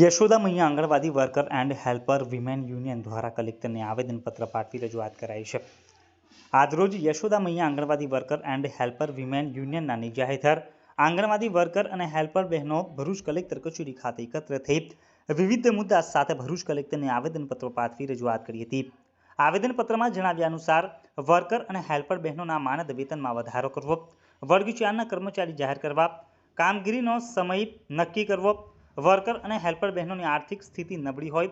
Yashoda Maiya anganwadi worker and helper women union દ્વારા કલેક્ટરને આવેદનપત્ર પાઠવી રજૂઆત કરાઈ છે. આજરોજ Yashoda Maiya anganwadi worker and helper women યુનિયનના નેજા હેઠળ આંગણવાડી વર્કર અને હેલ્પર બહેનો ભરૂચ કલેક્ટર કચેરી ખાતે એકત્ર થઈ વિવિધ મુદ્દા સાથે ભરૂચ કલેક્ટરને આવેદનપત્ર પાઠવી રજૂઆત કરી હતી. આવેદનપત્રમાં જણાવ્યા અનુસાર, વર્કર અને હેલ્પર બહેનોના માનદ વેતનમાં વધારો કરવો, વર્ગ ચારના કર્મચારી જાહેર કરવા, કામગીરીનો સમય નક્કી કરવો વર્કર અને હેલ્પર બહેનોની આર્થિક સ્થિતિ નબળી હોય.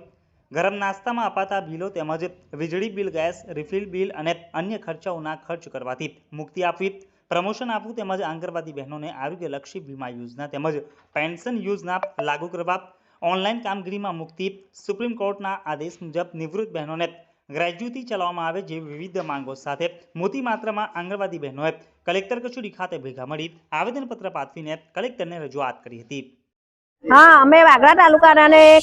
ગરમ નાસ્તામાં અપાતા બિલો તેમજ વીજળી બિલ, ગેસ, રિફિલ બિલ અને અન્ય ખર્ચાઓના ખર્ચ કરવાથી મુક્તિ આપવી, પ્રમોશન આપવું તેમજ આંગણવાડી બહેનોને આરોગ્યલક્ષી વીમા યોજના તેમજ પેન્શન યોજના લાગુ કરવા, ઓનલાઈન કામગીરીમાં મુક્તિ, સુપ્રીમ કોર્ટના આદેશ મુજબ નિવૃત્ત બહેનોને ગ્રેજ્યુટી ચલાવવામાં આવે જેવી વિવિધ માંગો સાથે મોટી માત્રામાં આંગણવાડી બહેનોએ કલેક્ટર કચેરી ખાતે ભેગા મળી આવેદનપત્ર પાઠવીને કલેક્ટરને રજૂઆત કરી હતી. હા, અમે વાગરા તાલુકાના ને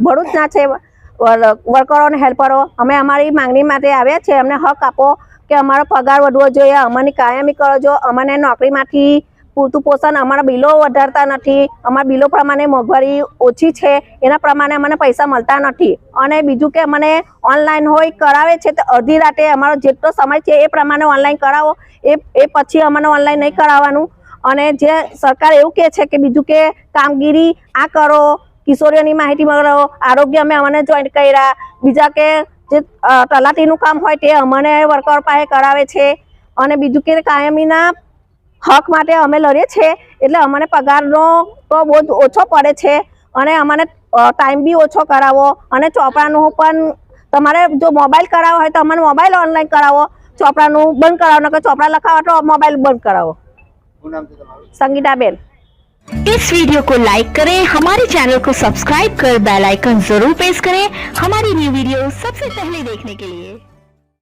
ભરૂચના છે, વર- વર્કરો અને હેલ્પરો. અમે અમારી માંગણી માટે આવ્યા છે, અમને હક આપો કે અમારો પગાર વધવો જોઈએ, અમને કાયમી કરો જો, અમને નોકરીમાંથી પૂરતું પોષણ, અમારા બિલો વધારતા નથી, અમારા બિલો પ્રમાણે મોંઘવારી ઓછી છે, એના પ્રમાણે અમને પૈસા મળતા નથી. અને બીજું કે મને ઓનલાઈન હોય, કરાવે છે, તો અડધી રાતે અમારો જેટલો સમય છે, એ પ્રમાણે ઓનલાઈન કરાવો. એ એ પછી અમને ઓનલાઈન નહીં કરાવવાનું. અને જે સરકાર એવું કહે છે કે બીજું કે કામગીરી આ કરો, કિશોરીઓની માહિતી મળો, આરોગ્ય અમે અમને જોઈન્ટ કર્યા. બીજા કે જે તલાટીનું કામ હોય તે અમને વર્કર પાસે કરાવે છે. અને બીજું કે કાયમીના હક માટે અમે લડીએ છીએ એટલે અમને પગારનો તો બહુ જ ઓછો પડે છે. અને અમને ટાઈમ બી ઓછો કરાવો. અને ચોપડાનું પણ તમારે જો મોબાઈલ કરાવો હોય તો અમને મોબાઈલ ઓનલાઈન કરાવો. ચોપડાનું બંધ કરાવો, નકર ચોપડા લખાવો તો મોબાઈલ બંધ કરાવો. संगीता बेन इस वीडियो को लाइक करें हमारे चैनल को सब्सक्राइब कर बेल आइकन जरूर प्रेस करें हमारी न्यू वीडियो सबसे पहले देखने के लिए